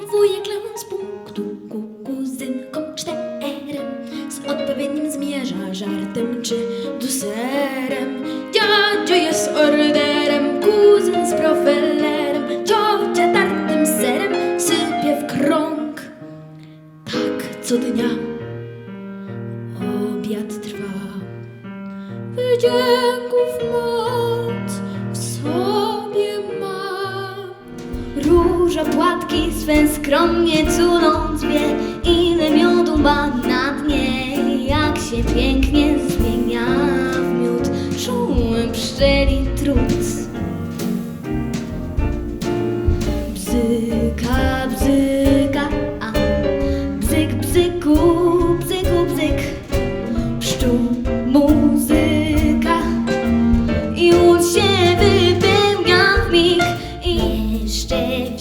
Wujek Leon z punktu ku kuzynkom czterem. Z odpowiednim zmierza żartem czy duserem. Dziadzio jest orderem, kuzyn z profelerem. Ciocia tartym serem sypie w krąg. Tak co dnia obiad trwa. Wdzięków moc w sobie Róża płatki swe skromnie cudząc wie Ile miodu ma na dnie. Jak się pięknie zmienia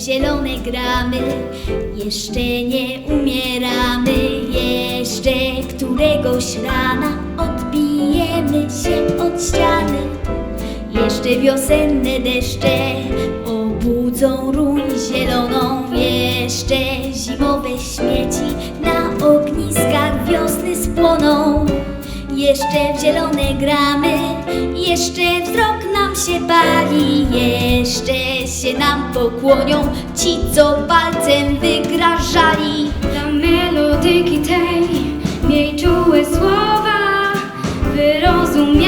zielone gramy Jeszcze nie umieramy. Jeszcze któregoś rana Odbijemy się od ściany. Jeszcze wiosenne deszcze Obudzą ruń zieloną. Jeszcze zimowe śmieci Na ogniskach wiosny spłoną jeszcze w zielone gramy, jeszcze wzrok nam się pali, jeszcze się nam pokłonią ci, co palcem wygrażali. Dla melodyki tej miej czułe słowa, wyrozumiały,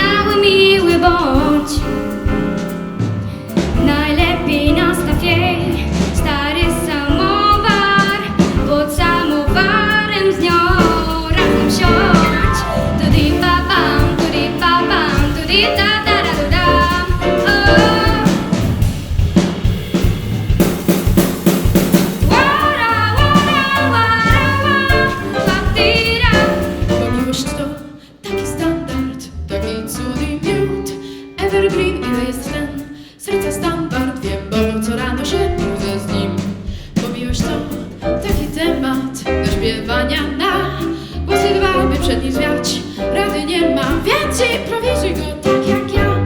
śpiewania na Głosy dwa, by przed nim zwiać Rady nie ma, więcej prowizuj go tak jak ja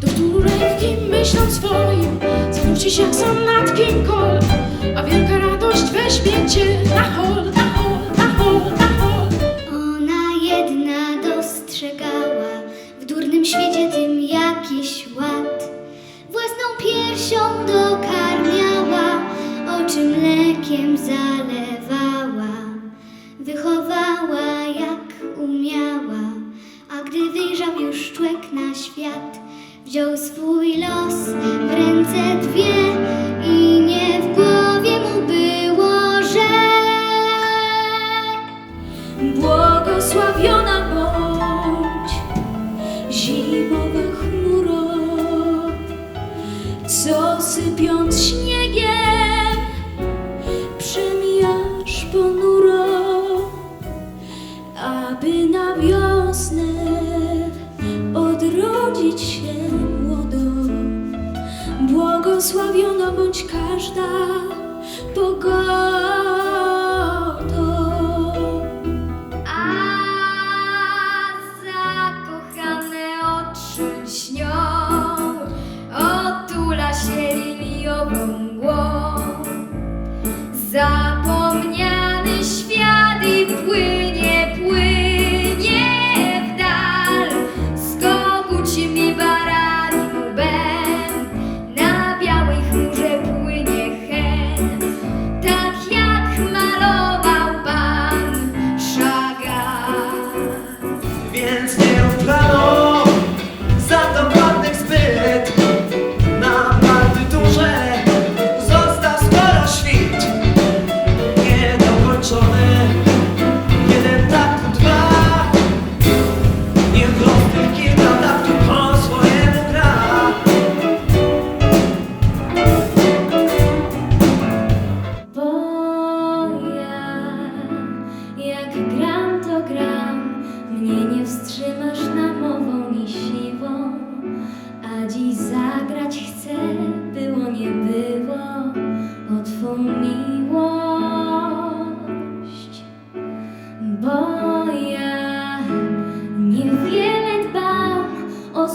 Do lekkim myślą swoim Zanuci się jak sonatki kol A wielka radość weźmie cię na hol, na hol, na hol, na hol Ona jedna dostrzegała w durnym świecie tym jakiś ład. Własną piersią dokarmiała, oczy mlekiem zalewała. Gdy wyjrzał już człek na świat, wziął swój los w ręce dwie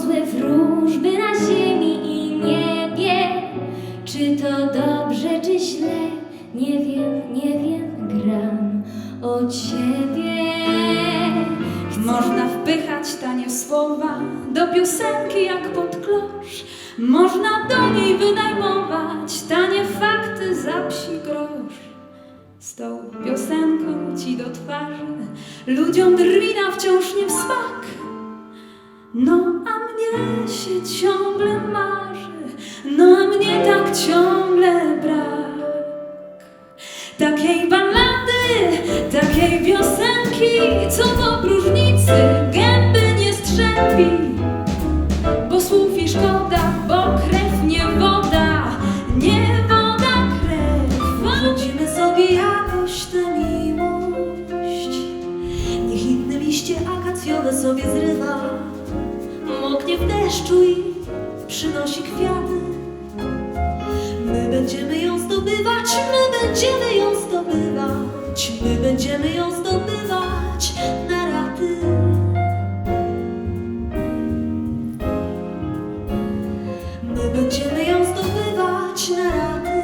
rosły wróżby na ziemi i niebie. Czy to dobrze, czy źle? Nie wiem, nie wiem, gram o ciebie. Chcę... Można wpychać tanie słowa do piosenki jak pod klosz. Można do niej wynajmować tanie fakty za psi grosz. Z tą piosenką ci do twarzy ludziom drwina wciąż nie wspak. No a mnie się ciągle marzy, no a mnie tak ciągle brak. Takiej ballady, takiej piosenki, co do próżnicy Moknie w deszczu i przynosi kwiaty. My będziemy ją zdobywać, my będziemy ją zdobywać My będziemy ją zdobywać na raty. My będziemy ją zdobywać na raty.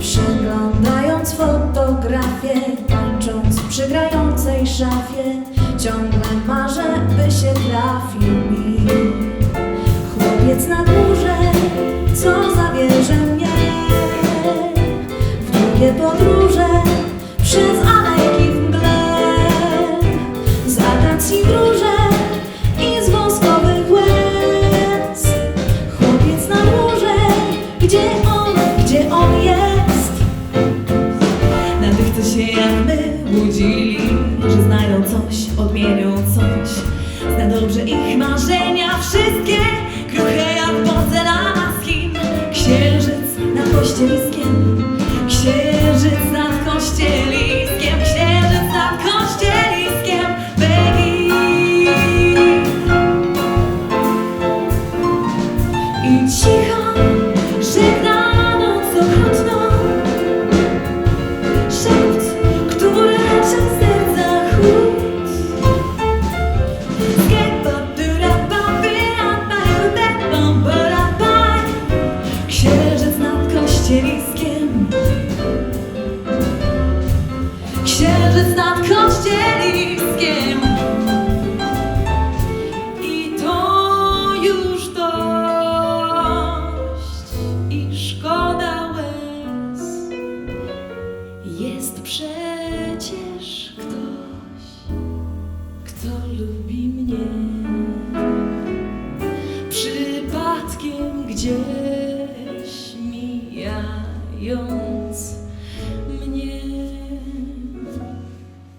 Przeglądając fotografię, tańcząc przy grającej szafie, ciągle się trafił mi chłopiec na górze, co zabierze mnie w długie podróże przez alejki w mgle, z akacji wróże i z woskowych łez. Chłopiec na górze, gdzie on, gdzie on jest? Na tych, co się jak my łudzili, że znają coś, odmienią coś. Zna dobrze ich marzenia, wszystkie kruche jak porcelana z Chin. Księżyc nad kościeliskiem, księżyc nad kościeliskiem, księżyc nad kościeliskiem. Baby. I cicho Kto lubi mnie. Przypadkiem gdzieś mijając mnie.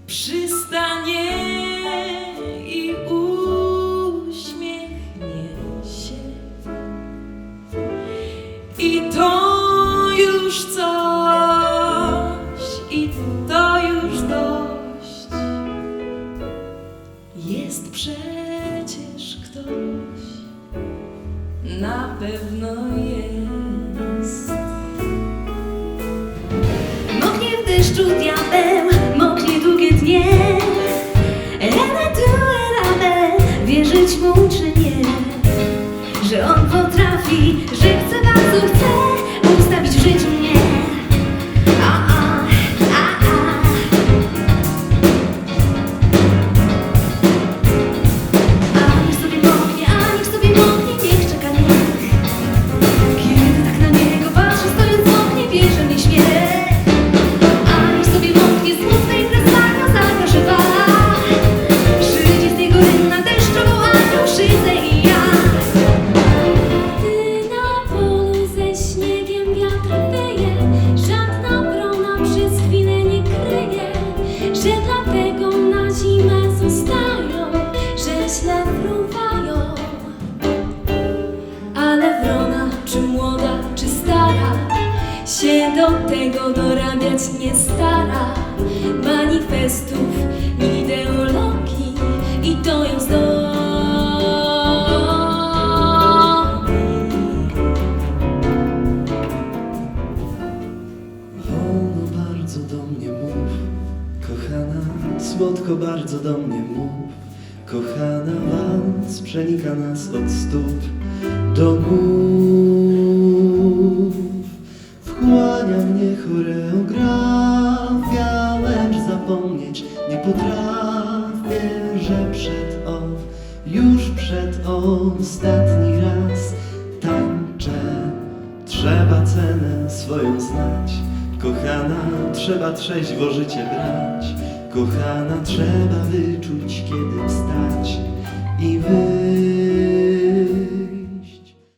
Przystanie i uśmiechnie się. I to już coś Na pewno jest. Moknie w deszczu diabeł Moknie długie dnie. Rana tu rame Wierzyć mu czy nie? Że on potrafi Że chce bardzo chce Się do tego dorabiać nie stara Manifestów, ideologii I to ją zdolni Wolno bardzo do mnie mów, kochana, słodko bardzo do mnie mów, kochana, wals przenika nas od stóp do głów. Już przed ostatni raz tańczę. Trzeba cenę swoją znać, kochana, trzeba trzeźwo życie brać, kochana, trzeba wyczuć kiedy wstać i wy